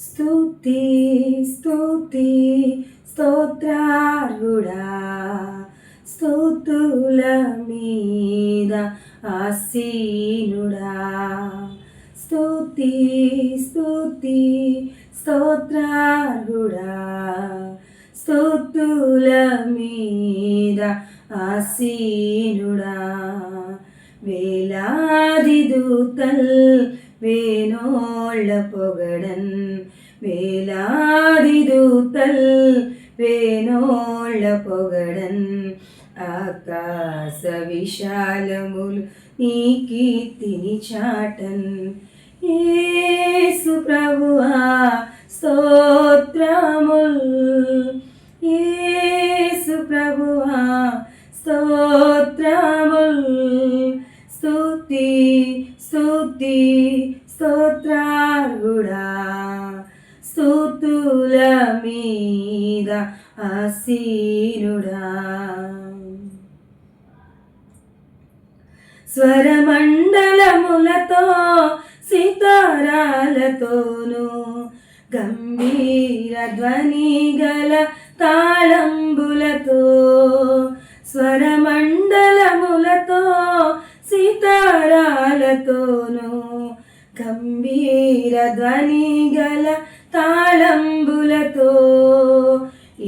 స్తుతి స్తుతి స్తోత్రార్హుడా స్తుతుల మీద ఆసీనుడా. స్తుతి స్తుతి స్తోత్రార్హుడా స్తుతుల మీద ఆసీనుడా. వేలాది దూతల్ వేనోళ్ళ పొగడన్ వేలాది దూతల్ వేనోళ్ళ పొగడన్ ఆకాశ విశాలములు నీ కీర్తిని చాటన్ యేసు ప్రభువా స్తోత్రముల్ యేసు ప్రభువా స్తోత్రముల్ స్తుతి స్తుతి స్తోత్రార్హుడా స్తుతుల మీద ఆసీనుడా స్వరమండలములతో సితారాలతోనూ గంభీర ధ్వని గల తాళంబులతో స్వరమ స్వరాలతోనూ గంభీర ధ్వని గల తాళంబులతో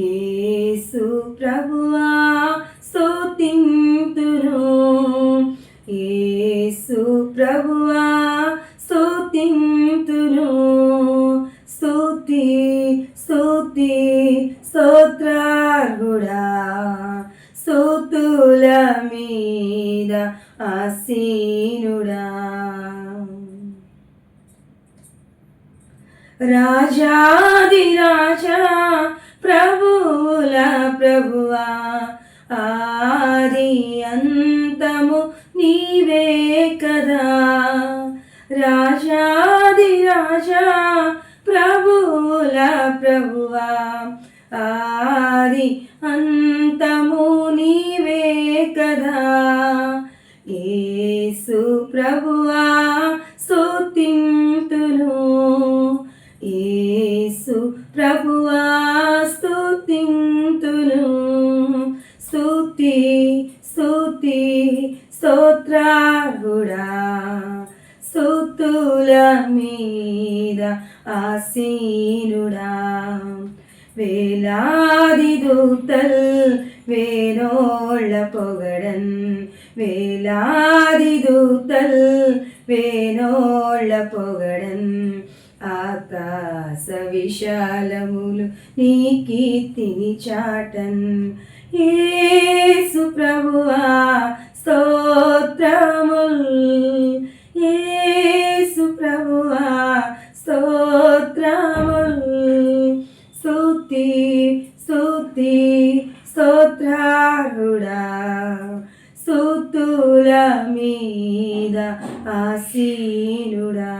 ఏసు ప్రభువా స్తుతింతును. ఏసు ప్రభువా స్తుతుల మీద ఆసీనుడా. రాజాది రాజా ప్రభువుల ప్రభువా ఆది అంతము నీవే కదా. రాజాది రాజా ప్రభువుల ప్రభువా ఆది అంతము యేసు ప్రభువా స్తుతింతును. యేసు ప్రభువా స్తుతింతును. స్తుతి స్తుతి స్తోత్రార్హుడా. స్తుతుల మీద ఆసీనుడా. వేలాది దూతల్ വേനോള పొగడన్. వేలాది దూతల్ വേനോള పొగడన్. ఆకాశ విశాలములు నీ కీర్తిని చాటన్. యేసు ప్రభువా స్తోత్రముల్ స్తుతి స్తుతి స్తోత్రారుడా స్తుతుల మీద ఆసీనుడా.